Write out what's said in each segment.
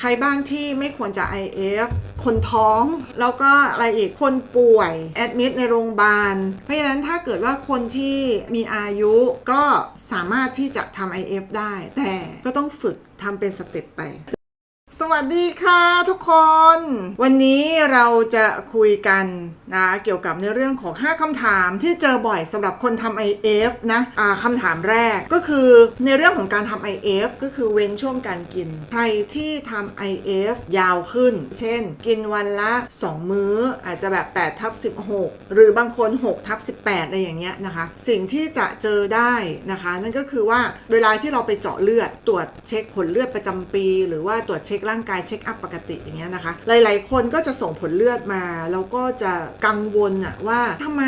ใครบ้างที่ไม่ควรจะ IF คนท้องแล้วก็อะไรอีกคนป่วยแอดมิดในโรงพยาบาล เพราะฉะนั้นถ้าเกิดว่าคนที่มีอายุก็สามารถที่จะทำ IF ได้ แต่ก็ต้องฝึกทำเป็นสเต็ปไป วัสดีค่ะทุกคน วันนี้เราจะคุยกันนะเกี่ยวกับในเรื่องของ 5คำถามที่เจอบ่อยสำหรับคนทำ IF นะอ่าคำถามแรกก็คือในเรื่องของการทำ IF ก็คือเว้นช่วงการกิน ใครที่ทำ IF ยาวขึ้น เช่น กินวันละ 2 มื้ออาจจะแบบ8ทับ16 หรือบางคน6ทับ18อะไรอย่างเงี้ยนะคะ สิ่งที่จะเจอได้นะคะ นั่นก็คือว่าเวลาที่เราไปเจาะเลือดตรวจเช็คผลเลือดประจำปี หรือว่าตรวจเช็คร่างางกายเช็คอัพปกติอย่างเงี้ยนะคะ หลาย ๆ คนก็จะส่งผลเลือดมา แล้วก็จะกังวลอะว่าทำไม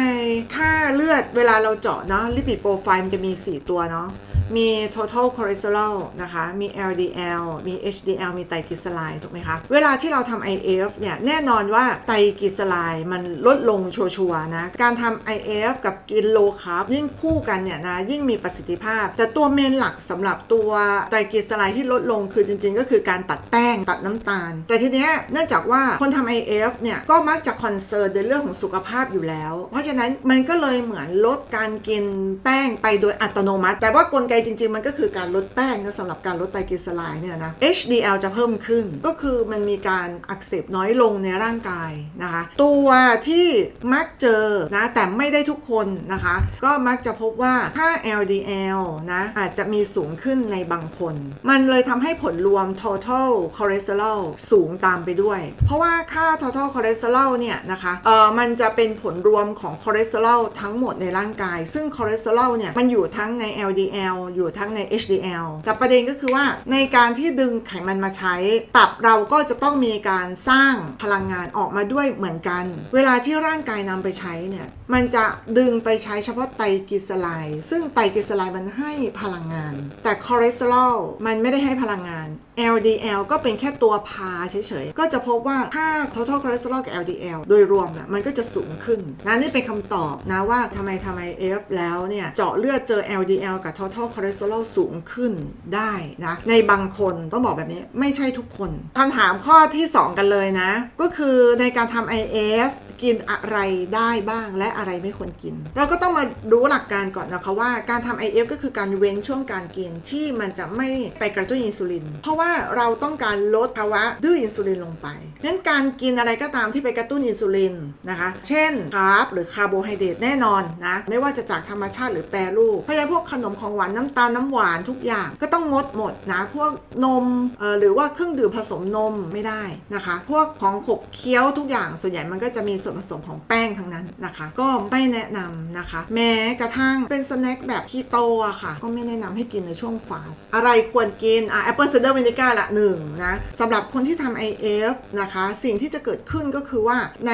ค่าเลือดเวลาเราเจาะเนาะลิปิดโปรไฟล์มันจะมี 4 ตัวเนาะ มี total cholesterol นะคะ มี LDL มี HDL มีไตรกลีเซอไรด์ถูกไหมคะ เวลาที่เราทำ IF เนี่ย แน่นอนว่าไตรกลีเซอไรด์มันลดลงชัวร์ๆนะ การทำ IF กับกิน low carb ยิ่งคู่กันเนี่ยนะ ยิ่งมีประสิทธิภาพ แต่ตัวเมนหลักสำหรับตัวไตรกลีเซอไรด์ที่ลดลงคือจริง ๆ ก็คือการตัดแป้งตัดน้ำตาล แต่ทีเนี้ยเนื่องจากว่าคนทำ IF เนี่ยก็มักจะคอนเซิร์นในเรื่องของสุขภาพอยู่แล้ว เพราะฉะนั้นมันก็เลยเหมือนลดการกินแป้งไปโดยอัตโนมัติ แต่ว่ากลไกจริง ๆ มันก็คือการลดแป้งสำหรับการลดไตรกลีเซอไรด์เนี่ยนะ HDL จะเพิ่มขึ้นก็คือมันมีการอักเสบน้อยลงในร่างกายนะคะ ตัวที่มักเจอนะแต่ไม่ได้ทุกคนนะคะ ก็มักจะพบว่าค่า LDL นะอาจจะมีสูงขึ้นในบางคน มันเลยทำให้ผลรวม total cholesterol สูงตามไปด้วย เพราะว่าค่า total cholesterol เนี่ยนะคะเออมันจะเป็นผลรวมของ cholesterol ทั้งหมดในร่างกาย ซึ่ง cholesterol เนี่ยมันอยู่ทั้งใน LDL อยู่ทั้งใน HDL แต่ประเด็นก็คือว่าในการที่ดึงไขมันมาใช้ ตับเราก็จะต้องมีการสร้างพลังงานออกมาด้วยเหมือนกัน เวลาที่ร่างกายนำไปใช้เนี่ย มันจะดึงไปใช้เฉพาะไตรกลีเซอไรด์ซึ่งไตรกลีเซอไรด์มันให้พลังงาน แต่คอเลสเตอรอลมันไม่ได้ให้พลังงาน LDL ก็เป็นแค่ตัวพาเฉยๆ ก็จะพบว่าค่า total cholesterol กับ LDL โดยรวมน่ะมันก็จะสูงขึ้นนะนี่เป็นคำตอบนะว่าทำไมทำไม F แล้วเนี่ย เจาะเลือดเจอ LDL กับ total คอเลสเตอรอลสูงขึ้นได้นะในบางคนต้องบอกแบบนี้ไม่ใช่ทุกคนคำถามข้อที่ 2 กันเลยนะ ก็คือในการทำ IF กินอะไรได้บ้างและอะไรไม่ควรกิน เราก็ต้องมารู้หลักการก่อนนะคะว่าการทำ IF ก็คือการเว้นช่วงการกินที่มันจะไม่ไปกระตุ้นอินซูลิน เพราะว่าเราต้องการลดภาวะดื้ออินซูลินลงไปนั้นการกินอะไรก็ตามที่ไปกระตุ้นอินซูลินนะคะ เช่นคาร์บหรือคาร์โบไฮเดรตแน่นอนนะ ไม่ว่าจะจากธรรมชาติหรือแปรรูปเพราะฉะนั้นพวกขนมของหวานน้ำตาลน้ำหวานทุกอย่างก็ต้องงดหมดนะพวกนมเอ่อหรือว่าเครื่องดื่มผสมนมไม่ได้นะคะ พวกของขบเคี้ยวทุกอย่างส่วนใหญ่มันก็จะมีส่วนผสมของแป้งทั้งนั้นนะคะ ก็ไม่แนะนำนะคะ แม้กระทั่งเป็นสแน็คแบบคีโตอะค่ะ ก็ไม่แนะนำให้กินในช่วงฟาสอะไรควรกินอะแอปเปิลไซเดอร์วินิก้าละหนึ่งนะสำหรับคนที่ทำ IF นะคะ สิ่งที่จะเกิดขึ้นก็คือว่าใน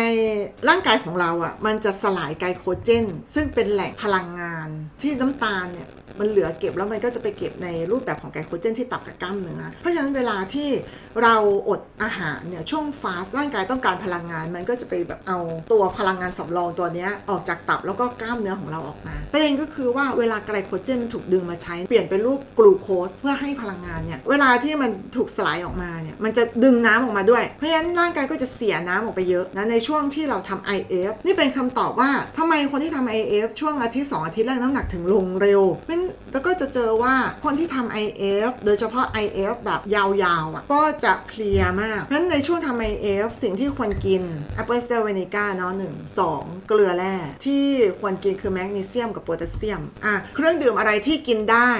ร่างกายของเราอะมันจะสลายไกลโคเจน ซึ่งเป็นแหล่งพลังงานที่น้ำตาลเนี่ยมันเหลือเก็บแล้วมันก็จะไปเก็บในรูปแบบของไกลโคเจนที่ตับกับกล้ามเนื้อ เพราะฉะนั้นเวลาที่เราอดอาหารเนี่ยช่วงฟาสร่างกายต้องการพลังงาน มันก็จะไปแบบเอาตัวพลังงานสำรองตัวนี้ออกจากตับแล้วก็กล้ามเนื้อของเราออกมาประเด็นก็คือว่าเวลาไกลโคเจนมันถูกดึงมาใช้เปลี่ยนเป็นรูปกลูโคสเพื่อให้พลังงานเนี่ยเวลาที่มันถูกสลายออกมาเนี่ยมันจะดึงน้ำออกมาด้วย เพราะฉะนั้นร่างกายก็จะเสียน้ำออกไปเยอะนะในช่วงที่เราทำ IF นี่เป็นคำตอบว่าทำไมคนที่ทำ IF ช่วงอาทิตย์สองอาทิตย์แรกน้ำหนักถึงลงเร็วเป็นแล้วก็จะเจอว่าคนที่ทำ IF โดยเฉพาะ IF แบบยาวๆอะก็จะเพลียมากเพราะฉะนั้นในช่วงทำ IF สิ่งที่ควรกิน Apple c i d e r vinegar เนาะหนึ่งสองเกลือแร่ที่ควรกินคือแมกนีเซียมกับโพแทสเซียมอะเครื่องดื่มอะไรที่กินได้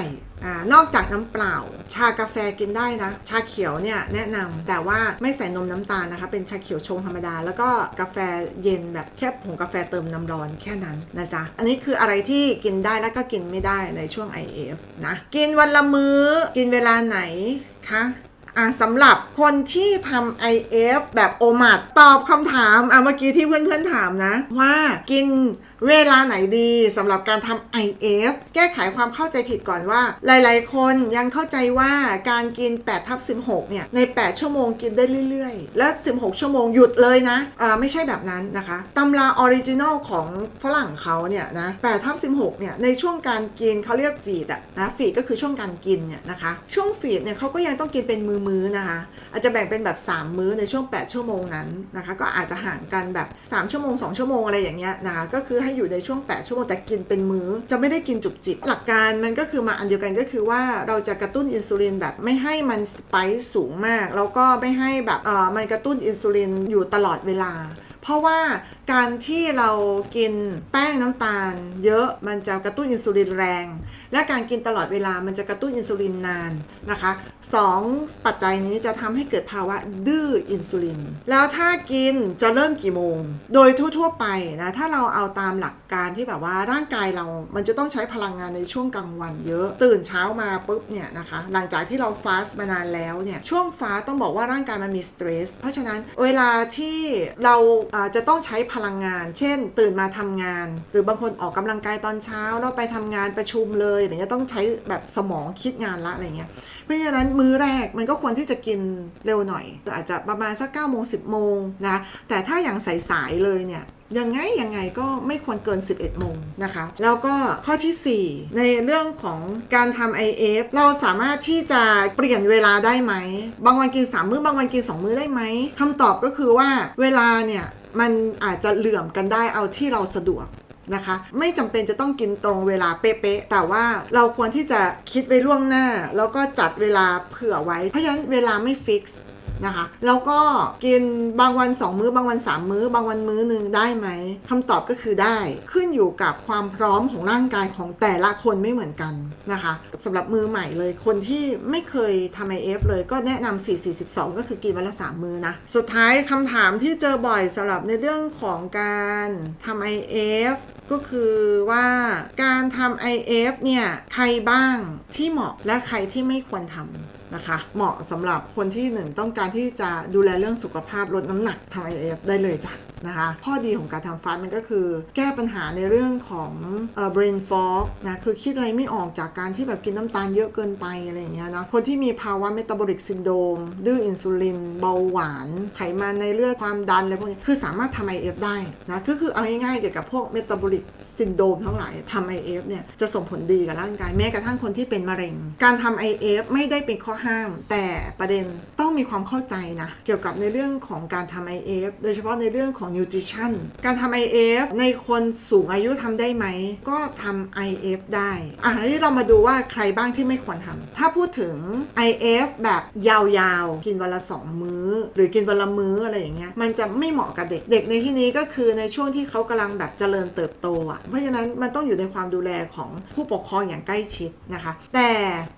อ่านอกจากน้ำเปล่า ชากาแฟกินได้นะ ชาเขียวเนี่ยแนะนำแต่ว่าไม่ใส่นมน้ำตาลนะคะ เป็นชาเขียวชงธรรมดา แล้วก็กาแฟเย็นแบบแค่ผงกาแฟเติมน้ำร้อนแค่นั้นนะจ๊ะ อันนี้คืออะไรที่กินได้แล้วก็กินไม่ได้ในช่วง IF นะ กินวันละมื้อ กินเวลาไหนคะ อะสำหรับคนที่ทำ IF แบบโอมัดตอบคำถามอะเมื่อกี้ที่เพื่อนๆถามนะ ว่ากินเวลาไหนดีสำหรับการทำ IF แก้ไขความเข้าใจผิดก่อนว่า หลายๆ คนยังเข้าใจว่าการกิน8ทับ16 เนี่ย ใน 8 ชั่วโมงกินได้เรื่อยๆ และ 16 ชั่วโมงหยุดเลยนะอ่าไม่ใช่แบบนั้นนะคะตำราออริจินอลของฝรั่งเขาเนี่ยนะ8ทับ16 เนี่ย ในช่วงการกินเขาเรียกฟีดอะนะฟีดก็คือช่วงการกินเนี่ยนะคะช่วงฟีดเนี่ยเขาก็ยังต้องกินเป็นมือมื้อนะคะ อาจจะแบ่งเป็นแบบ 3 มื้อในช่วง 8 ชั่วโมงนั้นนะคะ ก็อาจจะห่างกันแบบ 3 ชั่วโมง 2 ชั่วโมงอะไรอย่างเงี้ยนะคะก็คือให้อยู่ในช่วง 8 ชั่วโมงแต่กินเป็นมื้อ จะไม่ได้กินจุบจิบหลักการมันก็คือมาอันเดียวกันก็คือว่าเราจะกระตุ้นอินซูลินแบบไม่ให้มันสไปค์สูงมาก แล้วก็ไม่ให้แบบเออมันกระตุ้นอินซูลินอยู่ตลอดเวลา เพราะว่าการที่เรากินแป้งน้ำตาล เยอะมันจะกระตุ้นอินซูลินแรง และการกินตลอดเวลามันจะกระตุ้นอินซูลินนานนะคะสองปัจจัยนี้จะทำให้เกิดภาวะดื้ออินซูลิน แล้วถ้ากินจะเริ่มกี่โมง โดยทั่วๆไปนะถ้าเราเอาตามหลักการที่แบบว่าร่างกายเรา มันจะต้องใช้พลังงานในช่วงกลางวันเยอะตื่นเช้ามาปุ๊บเนี่ยนะคะหลังจากที่เราฟาสต์มานานแล้วเนี่ยช่วงฟาสต้องบอกว่าร่างกายมันมีสเตรสเพราะฉะนั้นเวลาที่เราจะต้องใช้พลังงาน เช่น ตื่นมาทำงาน หรือบางคนออกกำลังกายตอนเช้าแล้วไปทำงานประชุมเลยอะไรเงี้ยต้องใช้แบบสมองคิดงานละอะไรเงี้ย เพราะฉะนั้นมื้อแรกมันก็ควรที่จะกินเร็วหน่อย อาจจะประมาณสัก9ก้าโมงสิบโมงนะ แต่ถ้าอย่างสายๆเลยเนี่ยยังไง ยังไงก็ไม่ควรเกิน 11โมงนะคะ แล้วก็ข้อทีสี่4 ในเรื่องของการทำ IF เราสามารถที่จะเปลี่ยนเวลาได้ไหม บางวันกิน 3 มื้อบางวันกิน 2 มื้อได้ไหมคำตอบก็คือว่าเวลาเนี่ย มันอาจจะเหลื่อมกันได้เอาที่เราสะดวกนะคะไม่จำเป็นจะต้องกินตรงเวลาเป๊ะๆแต่ว่าเราควรที่จะคิดไว้ล่วงหน้า แล้วก็จัดเวลาเผื่อไว้ เพราะฉะนั้นเวลาไม่ฟิกซ์ นะคะ แล้วก็กินบางวัน 2 มื้อบางวัน 3 มื้อ บางวันมื้อหนึ่งได้ไหมคำตอบก็คือได้ขึ้นอยู่กับความพร้อมของร่างกายของแต่ละคนไม่เหมือนกันนะคะสำหรับมือใหม่เลยคนที่ไม่เคยทำ IF เอฟเลยก็แนะนำ4 4 2 ก็คือกินวันละ 3 มื้อนะ สุดท้ายคำถามที่เจอบ่อยสำหรับในเรื่องของการทำ IF ก็คือว่าการทำ IF เนี่ยใครบ้างที่เหมาะและใครที่ไม่ควรทำนะคะเหมาะสำหรับคนที่หนึ่งต้องการที่จะดูแลเรื่องสุขภาพลดน้ำหนักทำ IF ได้เลยจ้ะ นะคะ ข้อดีของการทำฟาสต์มันก็คือแก้ปัญหาในเรื่องของเอ่อ brain fog นะคือคิดอะไรไม่ออกจากการที่แบบกินน้ำตาลเยอะเกินไปอะไรอย่างเงี้ยนะคนที่มีภาวะ metabolic syndrome ดื้ออินซูลิน เบาหวาน ไขมันในเลือดความดันอะไรพวกนี้คือสามารถทำ IF ได้นะก็คือเอาง่ายๆเกี่ยวกับพวก metabolic syndrome ทั้งหลายทำ IF เอฟเนี่ยจะส่งผลดีกับร่างกายแม้กระทั่งคนที่เป็นมะเร็ง การทำ IF ไม่ได้เป็นข้อห้าม แต่ประเด็นต้องมีความเข้าใจนะเกี่ยวกับในเรื่องของการทำ IF โดยเฉพาะในเรื่องของ nutrition การทำ IF ในคนสูงอายุทำได้ไหม ก็ทำ IF ได้อะทีนี้เรามาดูว่าใครบ้างที่ไม่ควรทำถ้าพูดถึง IF แบบยาวๆ กินวันละ 2 มื้อ หรือกินวันละมื้ออะไรอย่างเงี้ยมันจะไม่เหมาะกับเด็กเด็กในที่นี้ก็คือในช่วงที่เขากำลังแบบเจริญเติบโตอะเพราะฉะนั้นมันต้องอยู่ในความดูแลของผู้ปกครองอย่างใกล้ชิดนะคะ แต่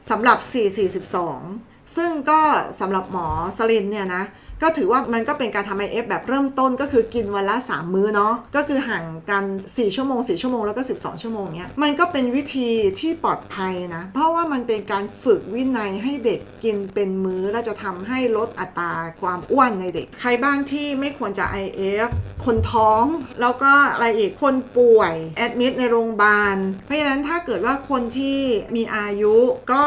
สำหรับ 442ซึ่งก็สำหรับหมอสลินเนี่ยนะก็ถือว่ามันก็เป็นการทำ IF แบบเริ่มต้นก็คือกินวันละ 3 มื้อเนาะก็คือห่างกัน 4 ชั่วโมง 4 ชั่วโมง แล้วก็ 12 ชั่วโมงเนี้ยมันก็เป็นวิธีที่ปลอดภัยนะ เพราะว่ามันเป็นการฝึกวินัยให้เด็กกินเป็นมื้อ แล้วจะทำให้ลดอัตราความอ้วนในเด็ก ใครบ้างที่ไม่ควรจะ IF คนท้อง แล้วก็อะไรอีกคนป่วยแอดมิดในโรงพยาบาล เพราะฉะนั้นถ้าเกิดว่าคนที่มีอายุก็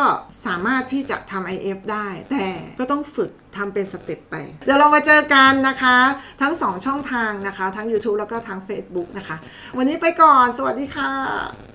สามารถที่จะทำ IF ได้ แต่ก็ต้องฝึก ทำเป็นสเต็ปไป เดี๋ยวเรามาเจอกันนะคะ ทั้ง 2 ช่องทางนะคะ ทั้ง YouTube แล้วก็ทั้ง Facebook นะคะ วันนี้ไปก่อน สวัสดีค่ะ